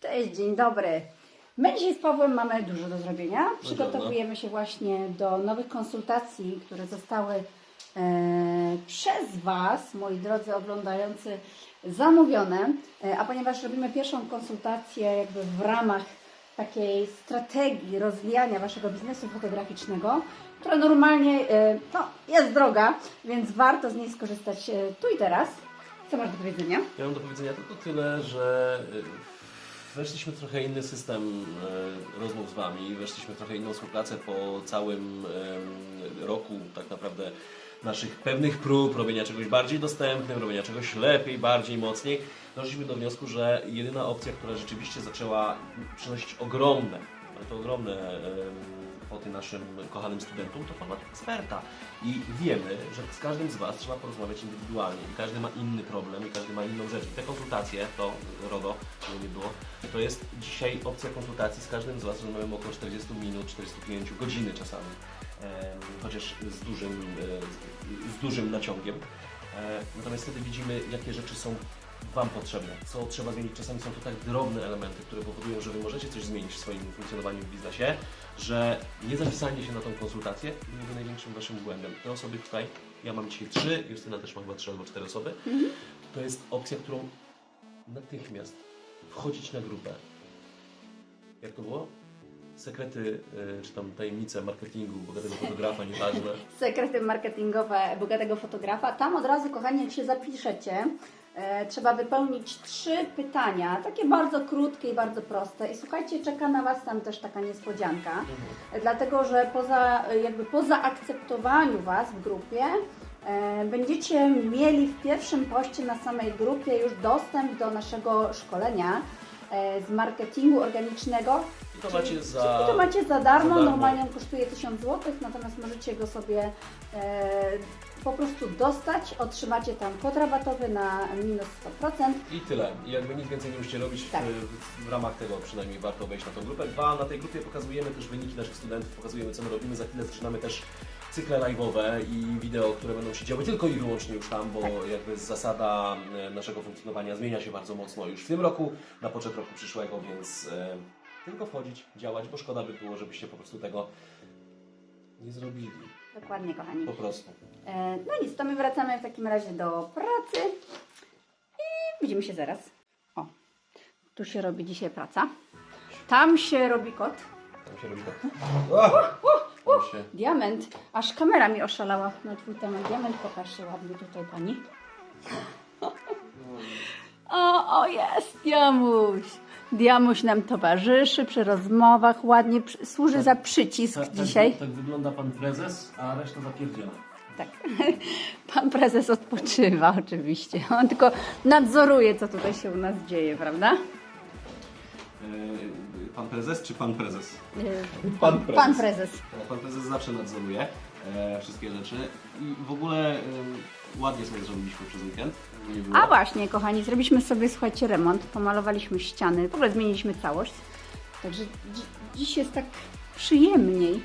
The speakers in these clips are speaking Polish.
Cześć, dzień dobry. My dzisiaj z Pawłem mamy dużo do zrobienia. Przygotowujemy się właśnie do nowych konsultacji, które zostały e, przez Was, moi drodzy oglądający, zamówione. E, a ponieważ robimy pierwszą konsultację jakby w ramach takiej strategii rozwijania Waszego biznesu fotograficznego, która normalnie e, no, jest droga, więc warto z niej skorzystać e, tu i teraz. Co masz do powiedzenia? Ja mam do powiedzenia tylko tyle, że y, weszliśmy w trochę inny system y, rozmów z Wami, weszliśmy w trochę inną współpracę po całym roku tak naprawdę naszych pewnych prób, robienia czegoś bardziej dostępnym, robienia czegoś lepiej, bardziej, mocniej. Doszliśmy do wniosku, że jedyna opcja, która rzeczywiście zaczęła przynosić ogromne, ale to ogromne kwoty naszym kochanym studentom, to format eksperta. I wiemy, że z każdym z Was trzeba porozmawiać indywidualnie i każdy ma inny problem i każdy ma inną rzecz. I te konsultacje, to RODO, żeby nie było, to jest dzisiaj opcja konsultacji z każdym z Was, rozmawiamy około 40 minut, 45 godziny czasami, chociaż z dużym, e, z dużym naciągiem. E, Natomiast wtedy widzimy, jakie rzeczy są Wam potrzebne, co trzeba zmienić. Czasami są to tak drobne elementy, które powodują, że Wy możecie coś zmienić w swoim funkcjonowaniu w biznesie, że nie zapisanie się na tą konsultację byłoby największym Waszym błędem. Te osoby tutaj, ja mam dzisiaj trzy, Justyna też ma chyba trzy albo cztery osoby, to jest opcja, którą natychmiast wchodzić na grupę. Jak to było? Sekrety, y, czy tam tajemnice marketingu, bogatego fotografa, nieważne. sekrety marketingowe bogatego fotografa. Tam od razu, kochani, jak się zapiszecie, e, trzeba wypełnić trzy pytania, takie bardzo krótkie i bardzo proste. I słuchajcie, czeka na Was tam też taka niespodzianka, e, dlatego że poza, e, jakby po zaakceptowaniu Was w grupie, e, będziecie mieli w pierwszym poście na samej grupie już dostęp do naszego szkolenia e, z marketingu organicznego. I to macie za... czyli to macie za darmo, za darmo. normalnie on kosztuje 1000 zł, natomiast możecie go sobie e, po prostu dostać, otrzymacie tam kod rabatowy na minus 100%. I tyle. I jakby nic więcej nie musicie robić, Tak. w, w ramach tego przynajmniej warto wejść na tą grupę. Dwa, na tej grupie pokazujemy też wyniki naszych studentów, pokazujemy co my robimy. Za chwilę zaczynamy też cykle live'owe i wideo, które będą się działy tylko i wyłącznie już tam, bo jakby zasada e, naszego funkcjonowania zmienia się bardzo mocno już w tym roku, na poczet roku przyszłego, więc e, tylko wchodzić, działać, bo szkoda by było, żebyście po prostu tego nie zrobili. Dokładnie, kochani. Po prostu. E, no nic, to my wracamy w takim razie do pracy i widzimy się zaraz. O, tu się robi dzisiaj praca. Tam się robi kot. Tam się robi tak. Tam się... Diament. Aż kamera mi oszalała na twój temat. Diament, pokaż ładnie tutaj pani. O, o jest, Diamuś. Diamuś nam towarzyszy przy rozmowach, ładnie służy za przycisk Tak, dzisiaj. Tak, tak wygląda pan prezes, a reszta zapierdziela. Tak. Pan prezes odpoczywa oczywiście. On tylko nadzoruje, co tutaj się u nas dzieje, prawda? Yy, Pan prezes czy pan prezes? Yy, Pan prezes. Pan prezes. Pan prezes zawsze nadzoruje e, wszystkie rzeczy i w ogóle e, ładnie sobie zrobiliśmy przez weekend. A właśnie, kochani, zrobiliśmy sobie, słuchajcie, remont, pomalowaliśmy ściany, w ogóle zmieniliśmy całość. Także dzi- dziś jest tak przyjemniej.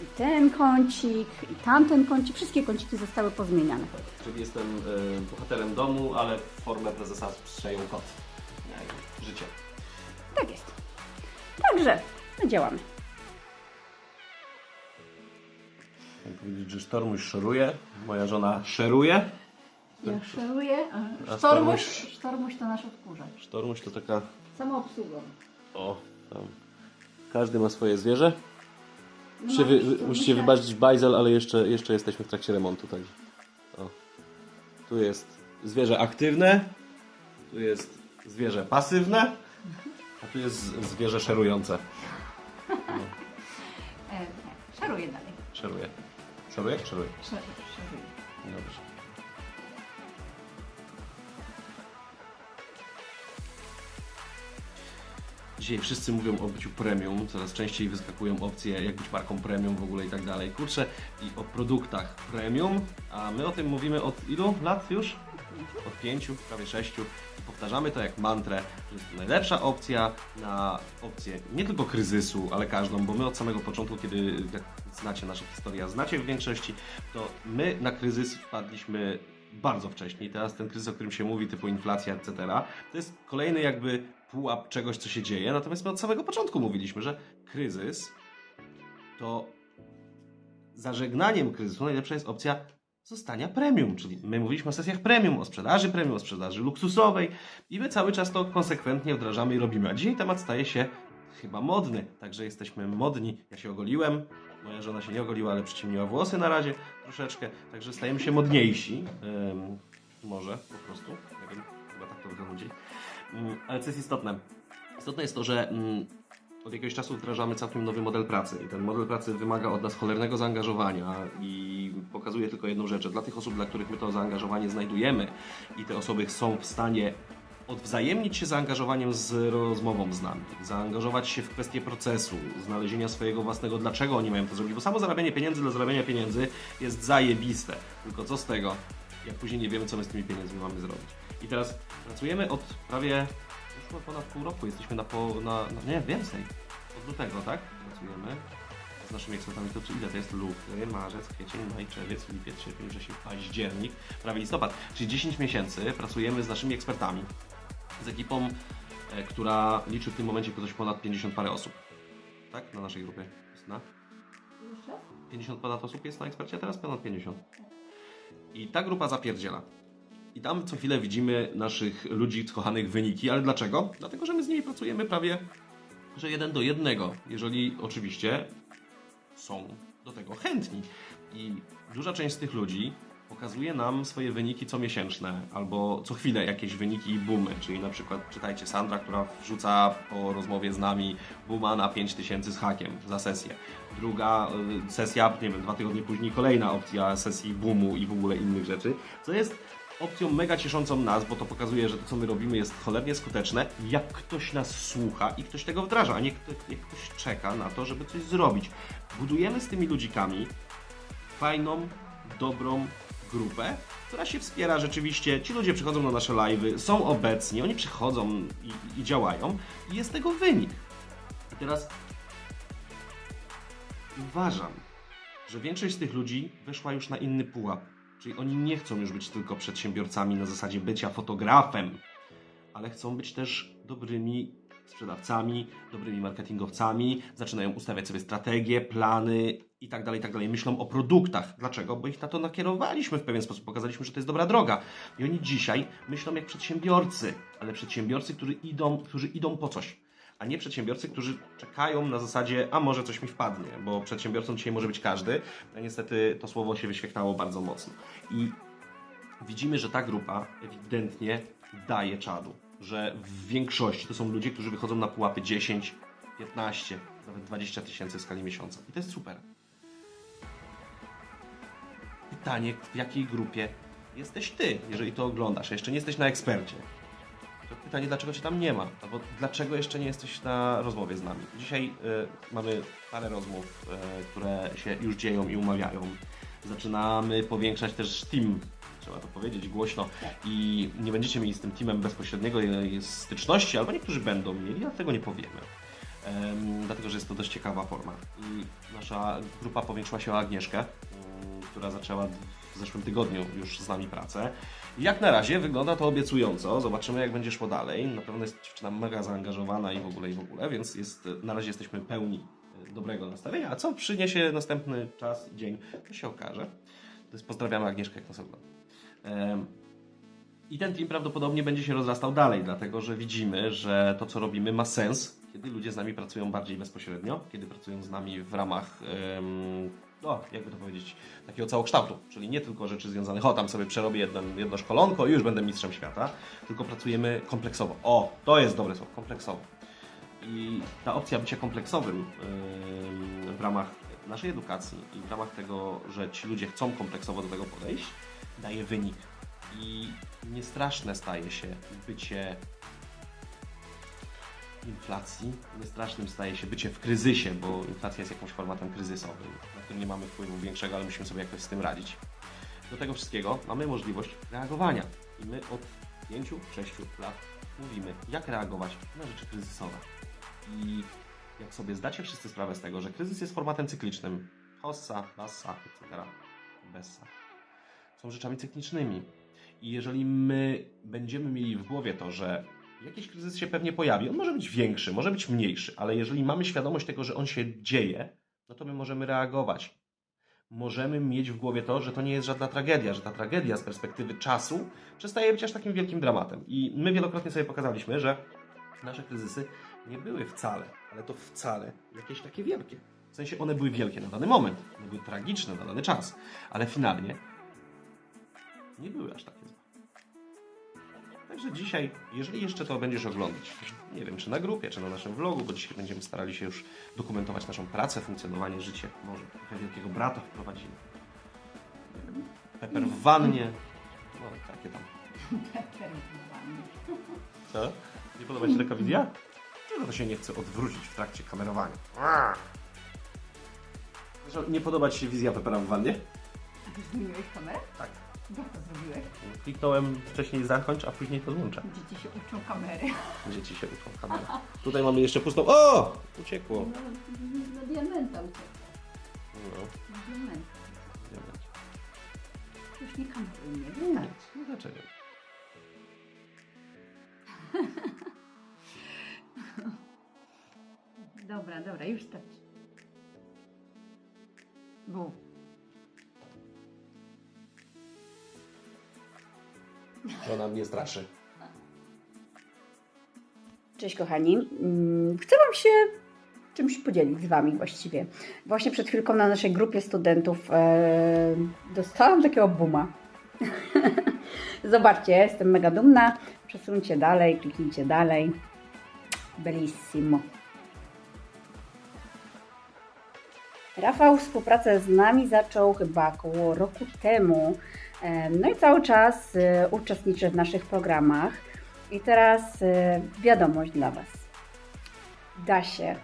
I ten kącik, i tamten kącik, wszystkie kąciki zostały pozmieniane. Czyli jestem e, bohaterem domu, ale formę prezesa przejął kot. Nie, Życie. Tak jest. Także, no działamy. Chciałem powiedzieć, że Sztormuś szoruje, moja żona szeruje. Ja szeruję, A a sztormuś, sztormuś- sztormuś to nasz odkurzacz. Sztormuś to taka... Samoobsługą. O, tam. Każdy ma swoje zwierzę. No Musicie, wy, musicie wybaczyć bajzel, ale jeszcze, jeszcze jesteśmy w trakcie remontu, także. O. Tu jest zwierzę aktywne, tu jest zwierzę pasywne, a tu jest zwierzę szerujące. E, nie, szeruję dalej. Szeruje. Szeruje? Szeruje. Dobrze. Dzisiaj wszyscy mówią o byciu premium, coraz częściej wyskakują opcje, jak być marką premium w ogóle i tak dalej. Kurczę, i o produktach premium, a my o tym mówimy od ilu lat już? Od pięciu, prawie sześciu. Powtarzamy to jak mantrę, że jest to najlepsza opcja na opcję nie tylko kryzysu, ale każdą, bo my od samego początku, kiedy jak znacie nasze historie, a znacie w większości, to my na kryzys wpadliśmy bardzo wcześnie. Teraz ten kryzys, o którym się mówi, typu inflacja, etc., to jest kolejny jakby pułap czegoś, co się dzieje. Natomiast my od samego początku mówiliśmy, że kryzys to zażegnaniem kryzysu najlepsza jest opcja zostania premium, czyli my mówiliśmy o sesjach premium, o sprzedaży premium, o sprzedaży luksusowej i my cały czas to konsekwentnie wdrażamy i robimy. A dzisiaj temat staje się chyba modny, także jesteśmy modni. Ja się ogoliłem, moja żona się nie ogoliła, ale przyciemniła włosy na razie troszeczkę, także stajemy się modniejsi. Ym, może po prostu, nie wiem, chyba tak to wychodzi. Ym, ale co jest istotne? Istotne jest to, że mm, od jakiegoś czasu wdrażamy całkiem nowy model pracy i ten model pracy wymaga od nas cholernego zaangażowania i pokazuje tylko jedną rzecz, dla tych osób, dla których my to zaangażowanie znajdujemy i te osoby są w stanie odwzajemnić się zaangażowaniem z rozmową z nami, zaangażować się w kwestię procesu, znalezienia swojego własnego, dlaczego oni mają to zrobić, bo samo zarabianie pieniędzy dla zarabiania pieniędzy jest zajebiste, tylko co z tego, jak później nie wiemy, co my z tymi pieniędzmi mamy zrobić. I teraz pracujemy od prawie już ponad pół roku, jesteśmy na, po, na, na nie, więcej, od lutego, tak? Pracujemy z naszymi ekspertami, to czy ile to jest luty, marzec, kwiecień, maj, czerwiec, lipiec, sierpień, wrzesień, październik, prawie listopad, czyli 10 miesięcy pracujemy z naszymi ekspertami, z ekipą, e, która liczy w tym momencie coś ponad 50 parę osób, tak? Na naszej grupie jest na Jeszcze? 50 ponad osób jest na ekspercie, teraz ponad 50. I ta grupa zapierdziela. I tam co chwilę widzimy naszych ludzi kochanych wyniki, ale dlaczego? Dlatego, że my z nimi pracujemy prawie, że jeden do jednego, jeżeli oczywiście są do tego chętni. I duża część z tych ludzi pokazuje nam swoje wyniki comiesięczne albo co chwilę jakieś wyniki i boomy, czyli na przykład czytajcie Sandra, która wrzuca po rozmowie z nami booma na 5000 z hakiem za sesję. Druga y, sesja, nie wiem, dwa tygodnie później kolejna opcja sesji boomu i w ogóle innych rzeczy, co jest opcją mega cieszącą nas, bo to pokazuje, że to co my robimy jest cholernie skuteczne, jak ktoś nas słucha i ktoś tego wdraża, a nie kto, jak ktoś czeka na to, żeby coś zrobić. Budujemy z tymi ludzikami fajną, dobrą grupę, która się wspiera rzeczywiście. Ci ludzie przychodzą na nasze live'y, są obecni, oni przychodzą i, i działają i jest tego wynik. I teraz uważam, że większość z tych ludzi weszła już na inny pułap. Czyli oni nie chcą już być tylko przedsiębiorcami na zasadzie bycia fotografem, ale chcą być też dobrymi sprzedawcami, dobrymi marketingowcami, zaczynają ustawiać sobie strategie, plany i tak dalej, i tak dalej. Myślą o produktach. Dlaczego? Bo ich na to nakierowaliśmy w pewien sposób, pokazaliśmy, że to jest dobra droga. I oni dzisiaj myślą jak przedsiębiorcy, ale przedsiębiorcy, którzy idą, którzy idą po coś. A nie przedsiębiorcy, którzy czekają na zasadzie, a może coś mi wpadnie, bo przedsiębiorcą dzisiaj może być każdy. A niestety to słowo się wyświetlało bardzo mocno. I widzimy, że ta grupa ewidentnie daje czadu. Że w większości to są ludzie, którzy wychodzą na pułapy 10, 15, nawet 20 tysięcy w skali miesiąca. I to jest super. Pytanie, w jakiej grupie jesteś ty, jeżeli to oglądasz, jeszcze nie jesteś na ekspercie. Pytanie, dlaczego cię tam nie ma? Albo dlaczego jeszcze nie jesteś na rozmowie z nami? Dzisiaj y, mamy parę rozmów, y, które się już dzieją i umawiają. Zaczynamy powiększać też team, trzeba to powiedzieć głośno. I nie będziecie mieli z tym teamem bezpośredniego y, styczności, albo niektórzy będą mieli, ale tego nie powiemy. Em, dlatego, że jest to dość ciekawa forma. I nasza grupa powiększyła się o Agnieszkę, ym, która zaczęła zeszłym tygodniu już z nami pracę. Jak na razie wygląda to obiecująco. Zobaczymy, jak będzie szło dalej. Na pewno jest dziewczyna mega zaangażowana i w ogóle, i w ogóle, więc jest, na razie jesteśmy pełni e, dobrego nastawienia. A co przyniesie następny czas i dzień, to się okaże. Jest pozdrawiamy Agnieszkę, jak nas ogląda. I ten team prawdopodobnie będzie się rozrastał dalej, dlatego że widzimy, że to, co robimy, ma sens, kiedy ludzie z nami pracują bardziej bezpośrednio, kiedy pracują z nami w ramach, em, no, jakby to powiedzieć, takiego całokształtu, czyli nie tylko rzeczy związanych, o tam sobie przerobię jedno, jedno szkolonko i już będę mistrzem świata, tylko pracujemy kompleksowo. O, to jest dobre słowo, kompleksowo. I ta opcja bycia kompleksowym em, w ramach naszej edukacji i w ramach tego, że ci ludzie chcą kompleksowo do tego podejść, daje wynik. I niestraszne staje się bycie inflacji. Niestrasznym staje się bycie w kryzysie, bo inflacja jest jakimś formatem kryzysowym, na który nie mamy wpływu większego, ale musimy sobie jakoś z tym radzić. Do tego wszystkiego mamy możliwość reagowania. I my od 5-6 lat mówimy, jak reagować na rzeczy kryzysowe. I jak sobie zdacie wszyscy sprawę z tego, że kryzys jest formatem cyklicznym, hossa, bassa, etc., bessa, są rzeczami cyklicznymi. I jeżeli my będziemy mieli w głowie to, że jakiś kryzys się pewnie pojawi, on może być większy, może być mniejszy, ale jeżeli mamy świadomość tego, że on się dzieje, no to my możemy reagować. Możemy mieć w głowie to, że to nie jest żadna tragedia, że ta tragedia z perspektywy czasu przestaje być aż takim wielkim dramatem. I my wielokrotnie sobie pokazaliśmy, że nasze kryzysy nie były wcale, ale to wcale jakieś takie wielkie. W sensie one były wielkie na dany moment, one były tragiczne na dany czas, ale finalnie nie były aż takie. Także dzisiaj, jeżeli jeszcze to będziesz oglądać, nie wiem, czy na grupie, czy na naszym vlogu, bo dzisiaj będziemy starali się już dokumentować naszą pracę, funkcjonowanie, życie, może trochę wielkiego brata wprowadzimy. Pepper w wannie, no takie tam. Co? Nie podoba Ci taka wizja? Czego to się nie chce odwrócić w trakcie kamerowania? Zresztą nie podoba Ci się wizja Peppera w wannie? A ty zmieniłeś kamerę? Tak. Jak to zrobiłeś? Kliknąłem wcześniej zakończ, a później to złączę. Dzieci się uczą kamery. Dzieci się uczą kamery. Tutaj mamy jeszcze pustą. O! Uciekło. No, na diamenta uciekło. No, Na diamenta. nie wiem. Już nie kameruj mnie, wystarczy. No dlaczego? Dobra, dobra, już starczy. Bu. Ona mnie straszy. Cześć kochani. Mm, Chcę Wam się czymś podzielić z Wami właściwie. Właśnie przed chwilką na naszej grupie studentów e, dostałam takiego buma. Zobaczcie, jestem mega dumna. Przesuńcie dalej, kliknijcie dalej. Bellissimo. Rafał współpracę z nami zaczął chyba około roku temu. No i cały czas e, uczestniczy w naszych programach. I teraz e, wiadomość dla Was. Da się.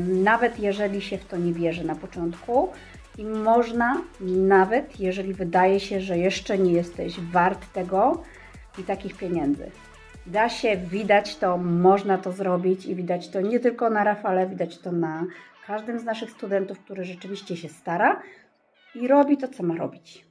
Nawet jeżeli się w to nie wierzy na początku, i można, nawet jeżeli wydaje się, że jeszcze nie jesteś wart tego i takich pieniędzy. Da się, widać to, można to zrobić i widać to nie tylko na Rafale, widać to na każdym z naszych studentów, który rzeczywiście się stara i robi to, co ma robić.